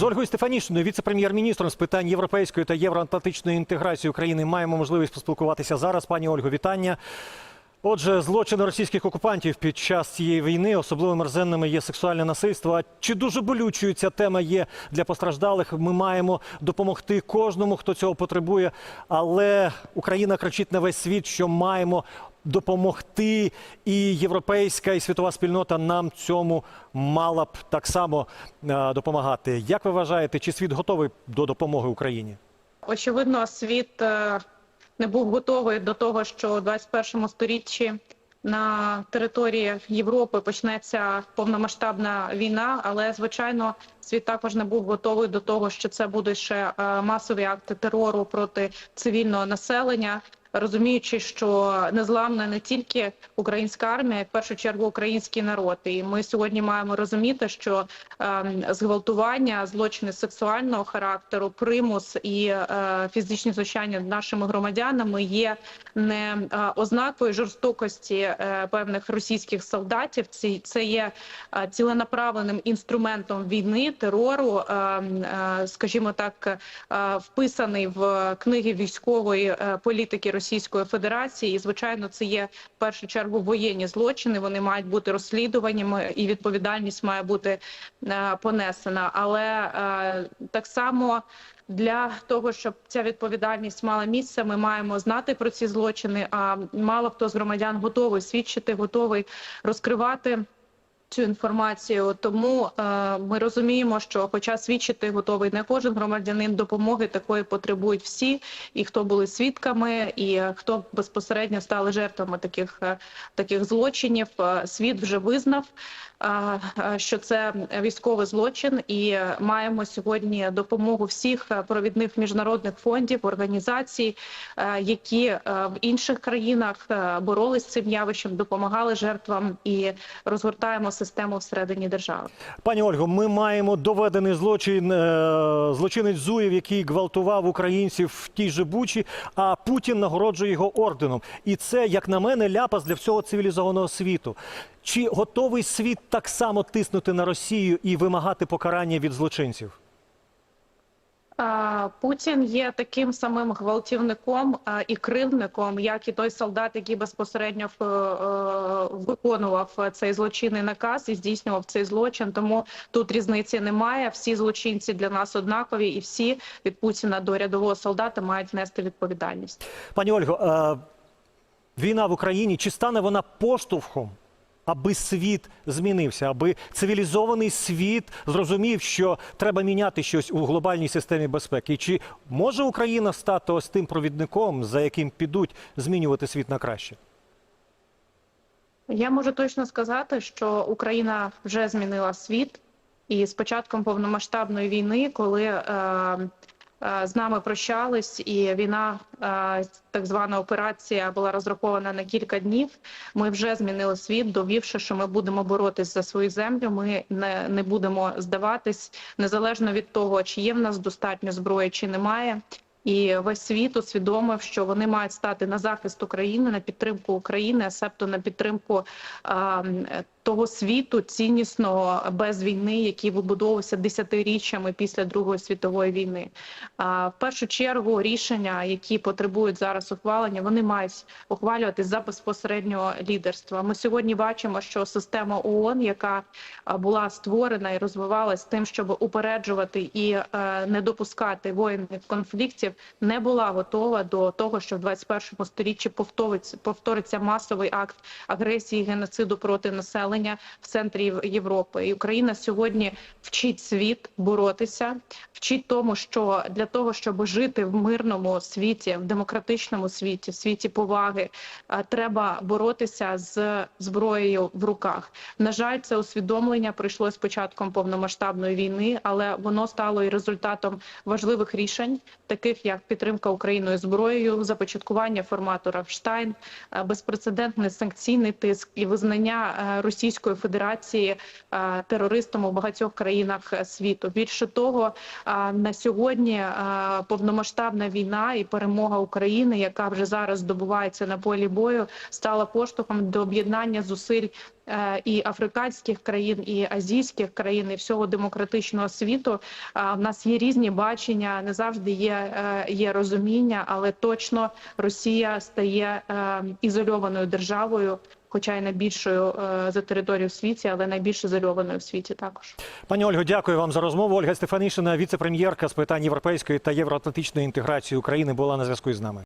З Ольгою Стефанішиною, віце-прем'єр-міністром з питань європейської та євроатлантичної інтеграції України, маємо можливість поспілкуватися зараз. Пані Ольго, вітання. Отже, злочини російських окупантів під час цієї війни особливо мерзенними є сексуальне насильство. Чи дуже болючою ця тема є для постраждалих? Ми маємо допомогти кожному, хто цього потребує. Але Україна кричить на весь світ, що маємо допомогти, і європейська і світова спільнота нам цьому мала б так само е, допомагати. Як ви вважаєте, чи світ готовий до допомоги Україні? Очевидно, світ е, не був готовий до того, що у 21 сторіччі на території Європи почнеться повномасштабна війна, але звичайно, світ також не був готовий до того, що це будуть ще е, масові акти терору проти цивільного населення. Розуміючи, що незламна не тільки українська армія, а в першу чергу український народ. І ми сьогодні маємо розуміти, що ем, зґвалтування, злочини сексуального характеру, примус і е, фізичні знущання нашими громадянами є не е, ознакою жорстокості е, певних російських солдатів. Це, це є ціленаправленим інструментом війни, терору, е, е, скажімо так, вписаний в книги військової політики Російської Федерації. І звичайно, це є в першу чергу воєнні злочини. Вони мають бути розслідуваннями, і відповідальність має бути е, понесена. Але е, так само. Для того щоб ця відповідальність мала місце, ми маємо знати про ці злочини. А мало хто з громадян готовий свідчити, готовий розкривати цю інформацію. Тому е, ми розуміємо, що, хоча свідчити готовий не кожен громадянин, допомоги такої потребують всі, і хто були свідками, і хто безпосередньо стали жертвами таких, е, таких злочинів. Е, Світ вже визнав. е, Що це військовий злочин, і маємо сьогодні допомогу всіх провідних міжнародних фондів, організацій, які в інших країнах боролись з цим явищем, допомагали жертвам і розгортаємо систему всередині держави. Пані Ольго, ми маємо доведений злочин е, злочинець Зуєв, який гвалтував українців в тій же Бучі, а Путін нагороджує його орденом. І це, як на мене, ляпас для всього цивілізованого світу. Чи готовий світ так само тиснути на Росію і вимагати покарання від злочинців? Путін є таким самим гвалтівником і кривдником, як і той солдат, який безпосередньо е, виконував цей злочинний наказ і здійснював цей злочин. Тому тут різниці немає. Всі злочинці для нас однакові, і всі від Путіна до рядового солдата мають нести відповідальність. Пані Ольго, війна в Україні чи стане вона поштовхом, аби світ змінився, аби цивілізований світ зрозумів, що треба міняти щось у глобальній системі безпеки? Чи може Україна стати ось тим провідником, за яким підуть змінювати світ на краще? Я можу точно сказати, що Україна вже змінила світ, і з початком повномасштабної війни, коли е, з нами прощались, і війна, е, так звана операція, була розрахована на кілька днів. Ми вже змінили світ, довівши, що ми будемо боротись за свою землю. Ми не, не будемо здаватись незалежно від того, чи є в нас достатньо зброї, чи немає. І весь світ усвідомив, що вони мають стати на захист України, на підтримку України, а себто на підтримку м, того світу ціннісного без війни, який вибудовувався десятиріччями після Другої світової війни. А, в першу чергу рішення, які потребують зараз ухвалення, вони мають ухвалювати за безпосереднього лідерства. Ми сьогодні бачимо, що система ООН, яка була створена і розвивалась тим, щоб упереджувати і е, не допускати воєнних конфліктів, не була готова до того, що в 21 сторіччі повториться, повториться масовий акт агресії, геноциду проти населення в центрі Європи. І Україна сьогодні вчить світ боротися, вчить тому, що для того, щоб жити в мирному світі, в демократичному світі, в світі поваги, е, треба боротися з зброєю в руках. На жаль, це усвідомлення прийшло з початком повномасштабної війни, але воно стало і результатом важливих рішень, таких як підтримка Україною зброєю, започаткування формату Рафштайн, е, безпрецедентний санкційний тиск і визнання е, Росії Російської Федерації е, терористом у багатьох країнах е, світу. Більше того, е, на сьогодні повномасштабна війна і перемога України, яка вже зараз здобувається на полі бою, стала поштовхом до об'єднання зусиль і африканських країн, і азійських країн, і всього демократичного світу. В нас є різні бачення, не завжди є, є розуміння, але точно Росія стає ізольованою державою, хоча й найбільшою е, за територію в світі, але найбільш ізольованою в світі також. Пані Ольго, дякую вам за розмову. Ольга Стефанішина, віце-прем'єрка з питань європейської та євроатлантичної інтеграції України, була на зв'язку із нами.